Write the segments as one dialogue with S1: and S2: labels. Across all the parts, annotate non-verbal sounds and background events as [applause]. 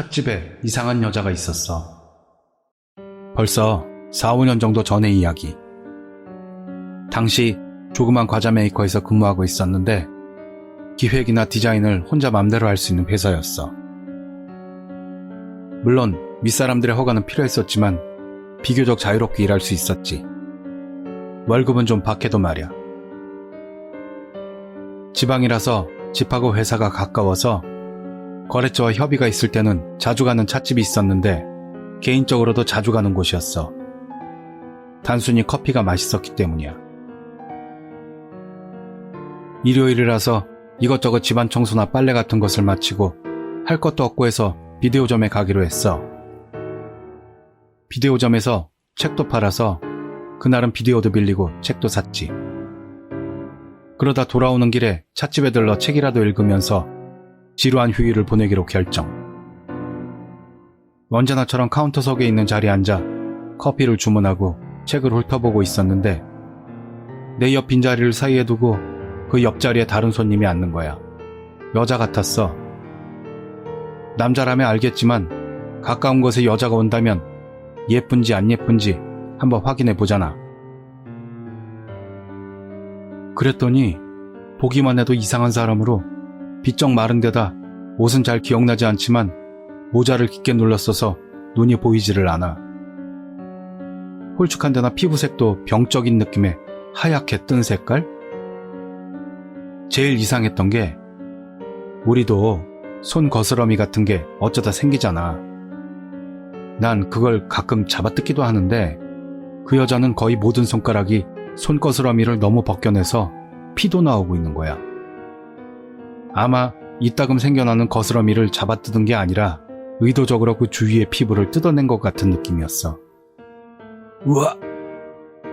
S1: 찻집에 이상한 여자가 있었어. 벌써 4, 5년 정도 전의 이야기. 당시 조그만 과자 메이커에서 근무하고 있었는데 기획이나 디자인을 혼자 맘대로 할 수 있는 회사였어. 물론 윗사람들의 허가는 필요했었지만 비교적 자유롭게 일할 수 있었지. 월급은 좀 박해도 말이야. 지방이라서 집하고 회사가 가까워서 거래처와 협의가 있을 때는 자주 가는 찻집이 있었는데 개인적으로도 자주 가는 곳이었어. 단순히 커피가 맛있었기 때문이야. 일요일이라서 이것저것 집안 청소나 빨래 같은 것을 마치고 할 것도 없고 해서 비디오점에 가기로 했어. 비디오점에서 책도 팔아서 그날은 비디오도 빌리고 책도 샀지. 그러다 돌아오는 길에 찻집에 들러 책이라도 읽으면서 지루한 휴일을 보내기로 결정. 언제나처럼 카운터석에 있는 자리에 앉아 커피를 주문하고 책을 훑어보고 있었는데 내 옆 빈자리를 사이에 두고 그 옆자리에 다른 손님이 앉는 거야. 여자 같았어. 남자라면 알겠지만 가까운 곳에 여자가 온다면 예쁜지 안 예쁜지 한번 확인해 보잖아. 그랬더니 보기만 해도 이상한 사람으로 비쩍 마른 데다 옷은 잘 기억나지 않지만 모자를 깊게 눌렀어서 눈이 보이지를 않아. 홀쭉한 데나 피부색도 병적인 느낌의 하얗게 뜬 색깔? 제일 이상했던 게 우리도 손 거스러미 같은 게 어쩌다 생기잖아. 난 그걸 가끔 잡아뜯기도 하는데 그 여자는 거의 모든 손가락이 손 거스러미를 너무 벗겨내서 피도 나오고 있는 거야. 아마 이따금 생겨나는 거스러미를 잡아뜯은 게 아니라 의도적으로 그 주위의 피부를 뜯어낸 것 같은 느낌이었어. 우와!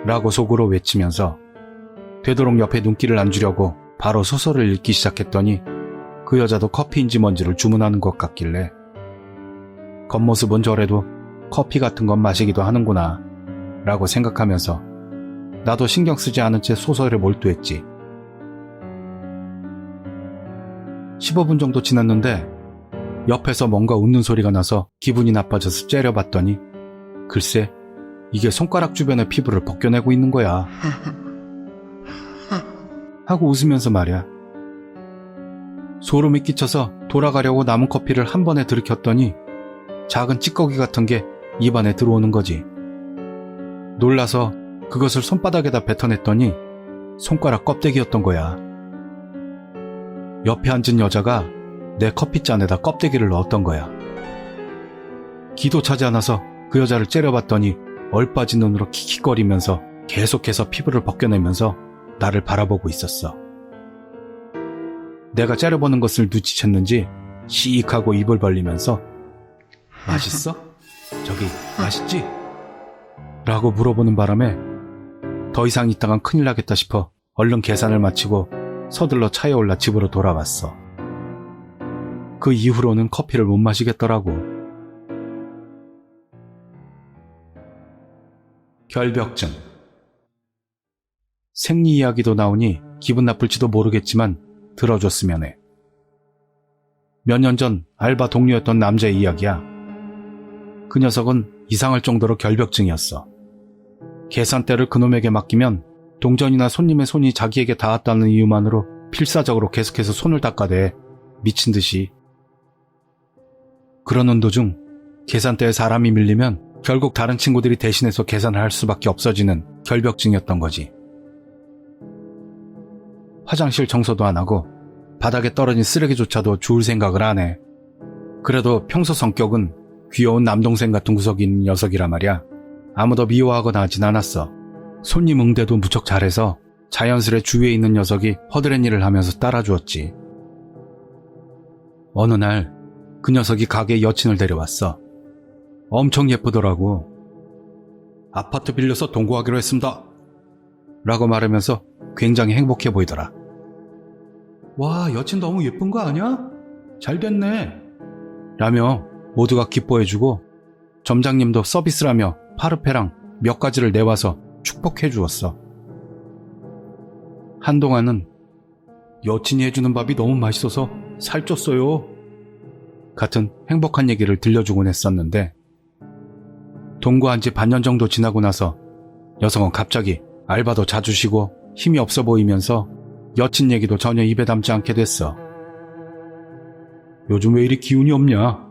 S1: 라고 속으로 외치면서 되도록 옆에 눈길을 안 주려고 바로 소설을 읽기 시작했더니 그 여자도 커피인지 뭔지를 주문하는 것 같길래 겉모습은 저래도 커피 같은 건 마시기도 하는구나 라고 생각하면서 나도 신경 쓰지 않은 채 소설에 몰두했지. 15분 정도 지났는데 옆에서 뭔가 웃는 소리가 나서 기분이 나빠져서 째려봤더니 글쎄 이게 손가락 주변의 피부를 벗겨내고 있는 거야. [laughs] 하고 웃으면서 말이야. 소름이 끼쳐서 돌아가려고 남은 커피를 한 번에 들이켰더니 작은 찌꺼기 같은 게 입안에 들어오는 거지. 놀라서 그것을 손바닥에다 뱉어냈더니 손가락 껍데기였던 거야. 옆에 앉은 여자가 내 커피잔에다 껍데기를 넣었던 거야. 기도 차지 않아서 그 여자를 째려봤더니 얼빠진 눈으로 킥킥거리면서 계속해서 피부를 벗겨내면서 나를 바라보고 있었어. 내가 째려보는 것을 눈치챘는지 시익하고 입을 벌리면서 맛있어? 저기 맛있지? 라고 물어보는 바람에 더 이상 있다간 큰일 나겠다 싶어 얼른 계산을 마치고 서둘러 차에 올라 집으로 돌아왔어. 그 이후로는 커피를 못 마시겠더라고. 결벽증. 생리 이야기도 나오니 기분 나쁠지도 모르겠지만 들어줬으면 해. 몇 년 전 알바 동료였던 남자의 이야기야. 그 녀석은 이상할 정도로 결벽증이었어. 계산대를 그놈에게 맡기면 동전이나 손님의 손이 자기에게 닿았다는 이유만으로 필사적으로 계속해서 손을 닦아대 미친 듯이. 그러는 도중 계산대에 사람이 밀리면 결국 다른 친구들이 대신해서 계산을 할 수밖에 없어지는 결벽증이었던 거지. 화장실 청소도 안 하고 바닥에 떨어진 쓰레기조차도 주울 생각을 안 해. 그래도 평소 성격은 귀여운 남동생 같은 구석이 있는 녀석이라 말이야. 아무도 미워하거나 하진 않았어. 손님 응대도 무척 잘해서 자연스레 주위에 있는 녀석이 허드렛 일을 하면서 따라주었지. 어느 날 그 녀석이 가게에 여친을 데려왔어. 엄청 예쁘더라고. 아파트 빌려서 동거하기로 했습니다. 라고 말하면서 굉장히 행복해 보이더라. 와, 여친 너무 예쁜 거 아니야? 잘 됐네. 라며 모두가 기뻐해주고 점장님도 서비스라며 파르페랑 몇 가지를 내와서 축복해 주었어. 한동안은 여친이 해주는 밥이 너무 맛있어서 살쪘어요. 같은 행복한 얘기를 들려주곤 했었는데 동거한 지 반년 정도 지나고 나서 여성은 갑자기 알바도 자주 쉬고 힘이 없어 보이면서 여친 얘기도 전혀 입에 담지 않게 됐어. 요즘 왜 이리 기운이 없냐?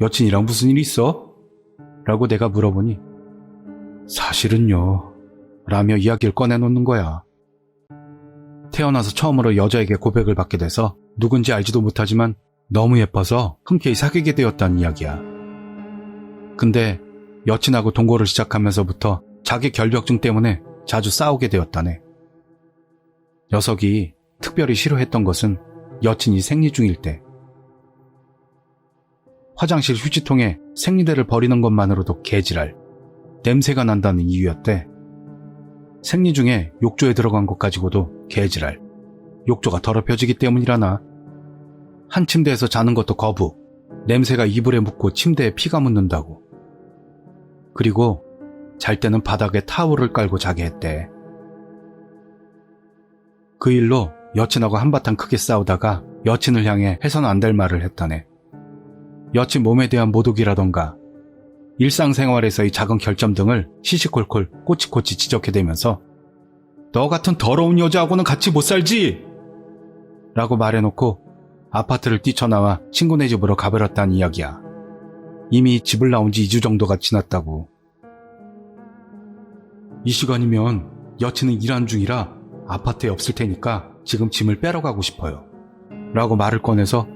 S1: 여친이랑 무슨 일 있어? 라고 내가 물어보니 사실은요. 라며 이야기를 꺼내놓는 거야. 태어나서 처음으로 여자에게 고백을 받게 돼서 누군지 알지도 못하지만 너무 예뻐서 흔쾌히 사귀게 되었다는 이야기야. 근데 여친하고 동거를 시작하면서부터 자기 결벽증 때문에 자주 싸우게 되었다네. 녀석이 특별히 싫어했던 것은 여친이 생리 중일 때 화장실 휴지통에 생리대를 버리는 것만으로도 개지랄, 냄새가 난다는 이유였대. 생리 중에 욕조에 들어간 것 가지고도 개지랄, 욕조가 더럽혀지기 때문이라나. 한 침대에서 자는 것도 거부, 냄새가 이불에 묻고 침대에 피가 묻는다고. 그리고 잘 때는 바닥에 타올을 깔고 자게 했대. 그 일로 여친하고 한바탕 크게 싸우다가 여친을 향해 해서는 안될 말을 했다네. 여친 몸에 대한 모독이라던가 일상생활에서의 작은 결점 등을 시시콜콜 꼬치꼬치 지적해대면서 너 같은 더러운 여자하고는 같이 못 살지! 라고 말해놓고 아파트를 뛰쳐나와 친구네 집으로 가버렸다는 이야기야. 이미 집을 나온 지 2주 정도가 지났다고. 이 시간이면 여친은 일한 중이라 아파트에 없을 테니까 지금 짐을 빼러 가고 싶어요. 라고 말을 꺼내서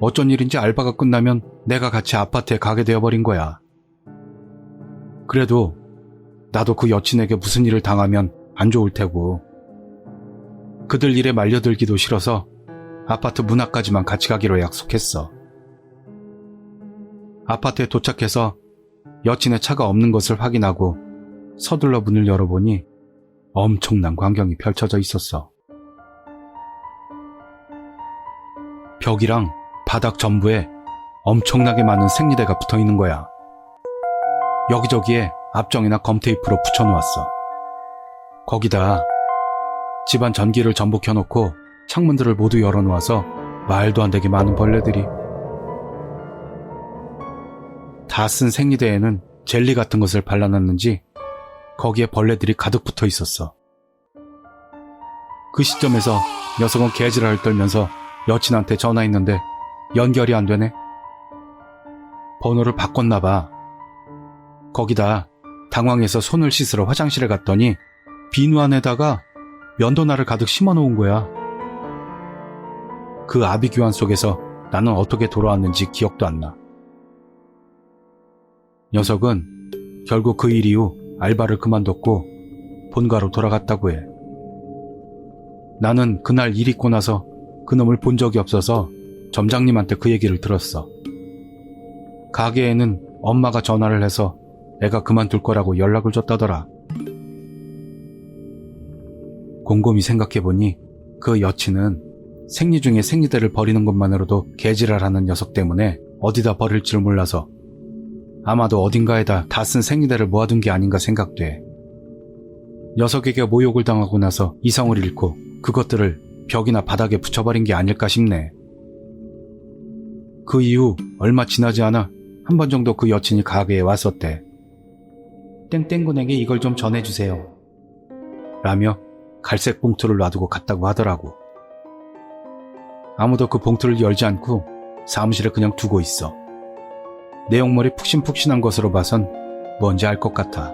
S1: 어쩐 일인지 알바가 끝나면 내가 같이 아파트에 가게 되어버린 거야. 그래도 나도 그 여친에게 무슨 일을 당하면 안 좋을 테고 그들 일에 말려들기도 싫어서 아파트 문 앞까지만 같이 가기로 약속했어. 아파트에 도착해서 여친의 차가 없는 것을 확인하고 서둘러 문을 열어보니 엄청난 광경이 펼쳐져 있었어. 벽이랑 바닥 전부에 엄청나게 많은 생리대가 붙어 있는 거야. 여기저기에 앞정이나 검테이프로 붙여놓았어. 거기다 집안 전기를 전부 켜놓고 창문들을 모두 열어놓아서 말도 안 되게 많은 벌레들이 다 쓴 생리대에는 젤리 같은 것을 발라놨는지 거기에 벌레들이 가득 붙어 있었어. 그 시점에서 녀석은 개지랄을 떨면서 여친한테 전화했는데 연결이 안 되네. 번호를 바꿨나 봐. 거기다 당황해서 손을 씻으러 화장실에 갔더니 비누 안에다가 면도날을 가득 심어 놓은 거야. 그 아비규환 속에서 나는 어떻게 돌아왔는지 기억도 안 나. 녀석은 결국 그 일 이후 알바를 그만뒀고 본가로 돌아갔다고 해. 나는 그날 일 있고 나서 그놈을 본 적이 없어서 점장님한테 그 얘기를 들었어. 가게에는 엄마가 전화를 해서 애가 그만둘 거라고 연락을 줬다더라. 곰곰이 생각해보니 그 여친은 생리 중에 생리대를 버리는 것만으로도 개지랄하는 녀석 때문에 어디다 버릴 줄 몰라서 아마도 어딘가에다 다 쓴 생리대를 모아둔 게 아닌가 생각돼. 녀석에게 모욕을 당하고 나서 이성을 잃고 그것들을 벽이나 바닥에 붙여버린 게 아닐까 싶네. 그 이후 얼마 지나지 않아 한 번 정도 그 여친이 가게에 왔었대. 땡땡군에게 이걸 좀 전해주세요. 라며 갈색 봉투를 놔두고 갔다고 하더라고. 아무도 그 봉투를 열지 않고 사무실에 그냥 두고 있어. 내용물이 푹신푹신한 것으로 봐선 뭔지 알 것 같아.